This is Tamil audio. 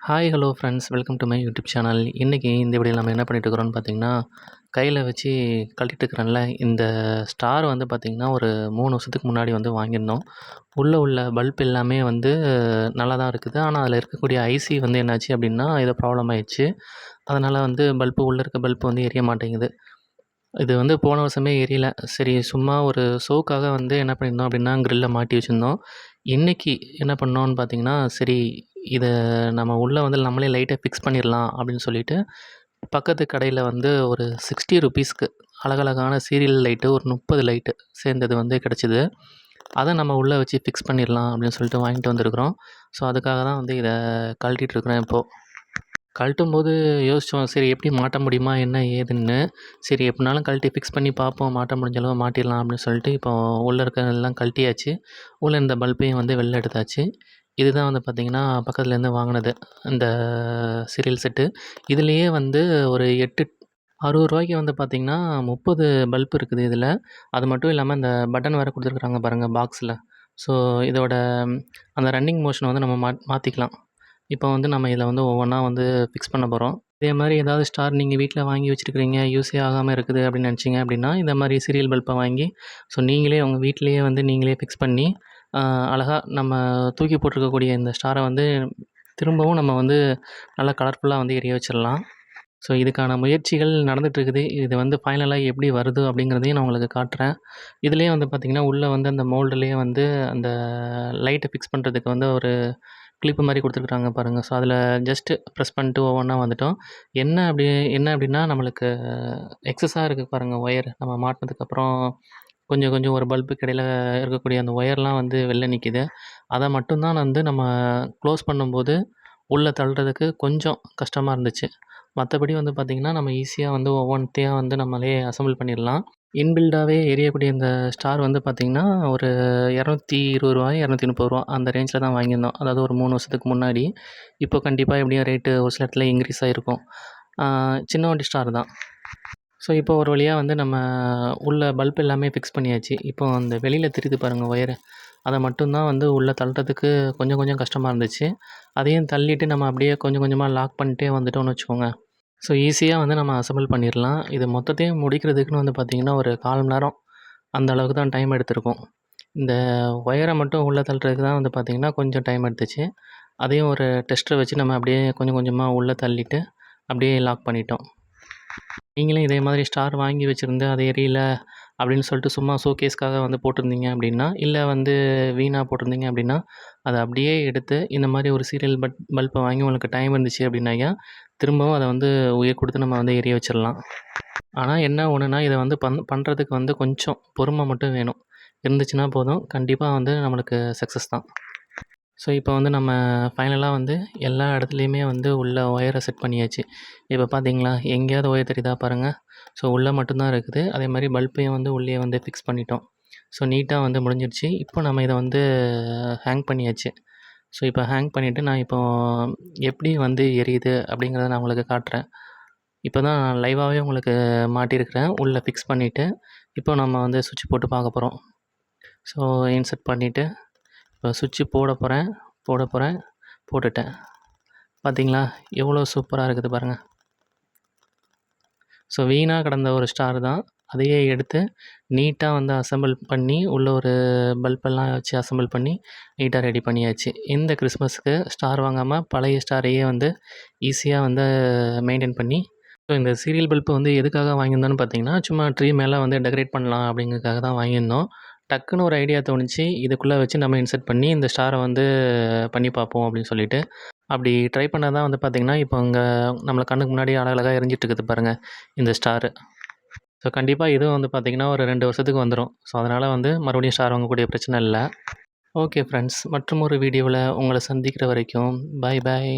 Hi hello friends welcome to my YouTube channel இன்றைக்கி இந்த வீடியோவில் நம்ம என்ன பண்ணிட்டுருக்குறோம்னு பார்த்தீங்கன்னா கையில் வச்சு கழட்டிட்டு இருக்கிறேன்ல இந்த ஸ்டார் வந்து பார்த்திங்கன்னா ஒரு மூணு வருஷத்துக்கு முன்னாடி வந்து வாங்கியிருந்தோம். உள்ளே உள்ள பல்ப் எல்லாமே வந்து நல்லா தான் இருக்குது. ஆனால் அதில் இருக்கக்கூடிய ஐசி வந்து என்னாச்சு அப்படின்னா ஏதோ ப்ராப்ளம் ஆயிடுச்சு. அதனால் வந்து பல்ப்பு உள்ளே இருக்க பல்ப் வந்து எரிய மாட்டேங்குது. இது வந்து போன வருஷமே எரியல. சரி சும்மா ஒரு ஷோக்காக வந்து என்ன பண்ணியிருந்தோம் அப்படின்னா க்ரில்லை மாட்டி வச்சுருந்தோம். இன்றைக்கி என்ன பண்ணோன்னு பார்த்தீங்கன்னா சரி இதை நம்ம உள்ளே வந்து நம்மளே லைட்டை ஃபிக்ஸ் பண்ணிடலாம் அப்படின்னு சொல்லிட்டு பக்கத்து கடையில் வந்து ஒரு சிக்ஸ்டி ருபீஸ்க்கு அழகழகான சீரியல் லைட்டு ஒரு முப்பது லைட்டு சேர்ந்தது வந்து கிடச்சிது. அதை நம்ம உள்ளே வச்சு ஃபிக்ஸ் பண்ணிடலாம் அப்படின்னு சொல்லிட்டு வாங்கிட்டு வந்திருக்கிறோம். ஸோ அதுக்காக தான் வந்து இதை கழட்டிகிட்ருக்குறேன் இப்போது கழட்டும் போது யோசித்தோம் சரி எப்படி மாட்ட முடியுமா என்ன ஏதுன்னு. சரி எப்படினாலும் கழட்டி ஃபிக்ஸ் பண்ணி பார்ப்போம் மாட்ட முடிஞ்ச அளவு மாட்டிடலாம் அப்படின்னு சொல்லிட்டு இப்போ உள்ளே இருக்கிறதெல்லாம் கழட்டியாச்சு. உள்ளே இருந்த பல்பையும் வந்து வெளில எடுத்தாச்சு. இதுதான் வந்து பார்த்திங்கன்னா பக்கத்துலேருந்து வாங்கினது. இந்த சீரியல் செட்டு இதுலேயே வந்து ஒரு எட்டு அறுபது ரூபாய்க்கு வந்து பார்த்திங்கன்னா முப்பது பல்ப் இருக்குது இதில். அது மட்டும் இல்லாமல் இந்த பட்டன் வேறு கொடுத்துருக்குறாங்க பாருங்கள் பாக்ஸில் ஸோ இதோட அந்த ரன்னிங் மோஷனை வந்து நம்ம மா மாற்றிக்கலாம் இப்போ வந்து நம்ம இதில் வந்து ஒவ்வொன்றா வந்து ஃபிக்ஸ் பண்ண போகிறோம் இதே மாதிரி ஏதாவது ஸ்டார் நீங்கள் வீட்டில் வாங்கி வச்சுருக்கிறீங்க யூஸே ஆகாமல் இருக்குது அப்படின்னு நினச்சிங்க அப்படின்னா இந்த மாதிரி சீரியல் பல்பை வாங்கி ஸோ நீங்களே உங்கள் வீட்டிலேயே வந்து நீங்களே ஃபிக்ஸ் பண்ணி அழகாக நம்ம தூக்கி போட்டிருக்கக்கூடிய இந்த ஸ்டாரை வந்து திரும்பவும் நம்ம வந்து நல்லா கலர்ஃபுல்லாக வந்து எரிய வச்சிடலாம். ஸோ இதுக்கான முயற்சிகள் நடந்துகிட்ருக்குது இது வந்து ஃபைனலாக எப்படி வருது அப்படிங்கிறதையும் நான் உங்களுக்கு காட்டுறேன். இதுலேயே வந்து பார்த்திங்கன்னா உள்ளே வந்து அந்த மோல்டுலேயே வந்து அந்த லைட்டை ஃபிக்ஸ் பண்ணுறதுக்கு வந்து ஒரு கிளிப்பு மாதிரி கொடுத்துருக்குறாங்க பாருங்கள் ஸோ அதில் ஜஸ்ட்டு ப்ரெஸ் பண்ணிட்டு ஒவ்வொன்றா வந்துட்டோம். என்ன அப்படி என்ன அப்படின்னா நம்மளுக்கு எக்ஸஸாக இருக்குது பாருங்கள் ஒயர் நம்ம மாட்டினதுக்கப்புறம் கொஞ்சம் கொஞ்சம் ஒரு பல்புக்கு இடையில இருக்கக்கூடிய அந்த ஒயர்லாம் வந்து வெளில நிற்கிது அதை மட்டும்தான் வந்து நம்ம க்ளோஸ் பண்ணும்போது உள்ளே தள்ளுறதுக்கு கொஞ்சம் கஷ்டமாக இருந்துச்சு. மற்றபடி வந்து பார்த்திங்கன்னா நம்ம ஈஸியாக வந்து ஒவ்வொன்றையும் வந்து நம்மளே அசம்பிள் பண்ணிடலாம். இன்பில்டாகவே எரியக்கூடிய இந்த ஸ்டார் வந்து பார்த்திங்கன்னா ஒரு இரநூத்தி இருபது ரூபாய் இரநூத்தி முப்பது ரூபா அந்த ரேஞ்சில் தான் வாங்கியிருந்தோம். அதாவது ஒரு மூணு வருஷத்துக்கு முன்னாடி. இப்போ கண்டிப்பாக எப்படியும் ரேட்டு ஒரு சில இடத்துல இன்க்ரீஸ் ஆகிருக்கும் சின்ன வண்டி ஸ்டார் தான். ஸோ இப்போ ஒரு வழியாக வந்து நம்ம உள்ள பல்ப் எல்லாமே ஃபிக்ஸ் பண்ணியாச்சு. இப்போ அந்த வெளியில் தெரியுது பாருங்கள் ஒயரு அதை மட்டும்தான் வந்து உள்ளே தள்ளுறதுக்கு கொஞ்சம் கொஞ்சம் கஷ்டமாக இருந்துச்சு. அதையும் தள்ளிட்டு நம்ம அப்படியே கொஞ்சம் கொஞ்சமாக லாக் பண்ணிட்டே வந்துட்டோம்னு வச்சுக்கோங்க. ஸோ ஈஸியாக வந்து நம்ம அசம்பிள் பண்ணிடலாம். இது மொத்தத்தையும் முடிக்கிறதுக்குன்னு வந்து பார்த்திங்கன்னா ஒரு கால் மணி நேரம் அந்த அளவுக்கு தான் டைம் எடுத்திருக்கும். இந்த ஒயரை மட்டும் உள்ளே தள்ளுறதுக்கு தான் வந்து பார்த்திங்கன்னா கொஞ்சம் டைம் எடுத்துச்சு. அதையும் ஒரு டெஸ்ட்டை வச்சு நம்ம அப்படியே கொஞ்சம் கொஞ்சமாக உள்ளே தள்ளிட்டு அப்படியே லாக் பண்ணிட்டோம். நீங்களும் இதே மாதிரி ஸ்டார் வாங்கி வச்சுருந்து அது எரியல அப்படின்னு சொல்லிட்டு சும்மா ஷோகேஸ்க்காக வந்து போட்டிருந்தீங்க அப்படின்னா இல்லை வந்து வீணாக போட்டிருந்தீங்க அப்படின்னா அதை அப்படியே எடுத்து இந்த மாதிரி ஒரு சீரியல் பட் பல்பை வாங்கி உங்களுக்கு டைம் இருந்துச்சு அப்படின்னாயா திரும்பவும் அதை வந்து உயிர் கொடுத்து நம்ம வந்து எரிய வச்சிடலாம் ஆனால் என்ன ஒன்றுனா இதை வந்து பண் பண்ணுறதுக்கு வந்து கொஞ்சம் பொறுமை மட்டும் வேணும். இருந்துச்சுன்னா போதும். கண்டிப்பாக வந்து நம்மளுக்கு சக்ஸஸ் தான். ஸோ இப்போ வந்து நம்ம ஃபைனலாக வந்து எல்லா இடத்துலையுமே வந்து உள்ள ஒயரை செட் பண்ணியாச்சு. இப்போ பார்த்தீங்களா எங்கேயாவது ஒயர் தெரியுதா பாருங்கள் ஸோ உள்ளே மட்டும்தான் இருக்குது. அதே மாதிரி பல்பையும் வந்து உள்ளே வந்து ஃபிக்ஸ் பண்ணிட்டோம். ஸோ நீட்டாக வந்து முடிஞ்சிருச்சு. இப்போ நம்ம இதை வந்து ஹேங் பண்ணியாச்சு. ஸோ இப்போ ஹேங் பண்ணிவிட்டு நான் இப்போது எப்படி வந்து எரியுது அப்படிங்கிறத நான் உங்களுக்கு காட்டுறேன். இப்போ தான் நான் லைவாகவே உங்களுக்கு மாட்டியிருக்கிறேன். உள்ளே ஃபிக்ஸ் பண்ணிவிட்டு இப்போ நம்ம வந்து சுவிட்ச் போட்டு பார்க்க போகிறோம் ஸோ இன்செர்ட் பண்ணிவிட்டு இப்போ சுவிட்சு போட போகிறேன் போட போகிறேன் போட்டுட்டேன். பார்த்தீங்களா எவ்வளோ சூப்பராக இருக்குது பாருங்கள் ஸோ வீணாக கிடந்த ஒரு ஸ்டார் தான். அதையே எடுத்து நீட்டாக வந்து அசம்பிள் பண்ணி உள்ள ஒரு பல்பெல்லாம் வச்சு அசம்பிள் பண்ணி நீட்டாக ரெடி பண்ணியாச்சு. இந்த கிறிஸ்மஸ்க்கு ஸ்டார் வாங்காமல் பழைய ஸ்டாரையே வந்து ஈஸியாக வந்து மெயின்டைன் பண்ணி ஸோ இந்த சீரியல் பல்ப்பு வந்து எதுக்காக வாங்கியிருந்தோன்னு பார்த்தீங்கன்னா சும்மா ட்ரீ மேலே வந்து டெக்கரேட் பண்ணலாம் அப்படிங்கிறதுக்காக தான் வாங்கியிருந்தோம். டக்குன்னு ஒரு ஐடியா தோணுச்சு. இதுக்குள்ளே வச்சு நம்ம இன்செர்ட் பண்ணி இந்த ஸ்டாரை வந்து பண்ணி பார்ப்போம் அப்படின்னு சொல்லிட்டு. அப்படி ட்ரை பண்ணால் தான் வந்து பார்த்திங்கன்னா இப்போ அங்கே நம்மளை கண்ணுக்கு முன்னாடி அழகழகாக எரிஞ்சிட்ருக்குது பாருங்கள் இந்த ஸ்டாரு. ஸோ கண்டிப்பாக இதுவும் வந்து பார்த்திங்கன்னா ஒரு ரெண்டு வருஷத்துக்கு வந்துடும் ஸோ அதனால் வந்து மறுபடியும் ஸ்டார் வாங்கக்கூடிய பிரச்சனை இல்லை. ஓகே ஃப்ரெண்ட்ஸ் மற்றும் ஒரு வீடியோவில் உங்களை சந்திக்கிற வரைக்கும் பாய் பாய்